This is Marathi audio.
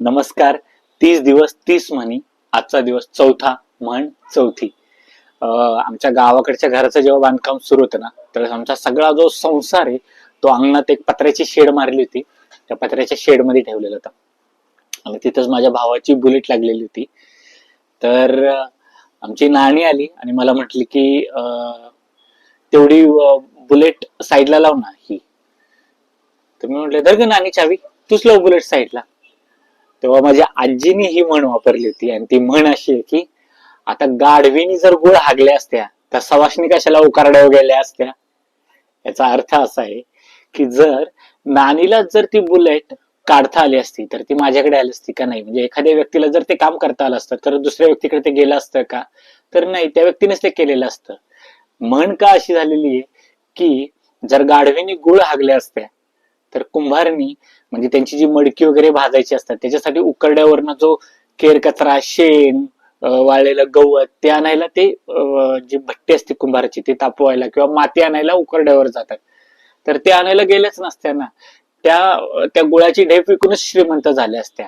नमस्कार. तीस दिवस तीस म्हणी आजचा दिवस चौथा म्हण चौथी. आमच्या गावाकडच्या घराचं जेव्हा बांधकाम सुरू होतं ना त्यावेळेस आमचा सगळा जो संसार आहे तो अंगणात एक पत्र्याची शेड मारली होती. त्या पत्र्याच्या शेडमध्ये ठेवलेला होता. आणि तिथंच माझ्या भावाची बुलेट लागलेली होती. तर आमची नाणी आली आणि मला म्हटली की तेवढी बुलेट साईडला लाव ना ही. तर मी म्हटलं धर ग नाणी चावी. तूच लाव बुलेट साईडला. तेव्हा माझ्या आजीने ही म्हण वापरली होती आणि ती म्हण अशी आहे की आता गाढवीनी जर गुळ हागल्या असत्या तर सवाशनी कशाला उकारड्या गेल्या असत्या? याचा अर्थ असा आहे की जर नानीला जर ती बुलेट काढता आली असती तर ती माझ्याकडे आली असती का नाही? म्हणजे एखाद्या व्यक्तीला जर ते काम करता आलं असतं तर दुसऱ्या व्यक्तीकडे ते गेलं असतं का? तर नाही त्या व्यक्तीनेच ते केलेलं असतं. म्हण का अशी झालेली आहे की जर गाढवीनी गुळ हागल्या असत्या तर कुंभारणी म्हणजे त्यांची जी मडकी वगैरे भाजायची असतात त्याच्यासाठी उकरड्यावरनं जो केर कचरा शेण वाळलेलं गवत ते आणायला ते जे जी भट्टी असते कुंभाराची ते तापवायला किंवा माती आणायला उकरड्यावर जातात. तर ते आणायला गेल्याच नसत्या ना. त्या त्या गुळाची ढेप विकूनच श्रीमंत झाल्या असत्या.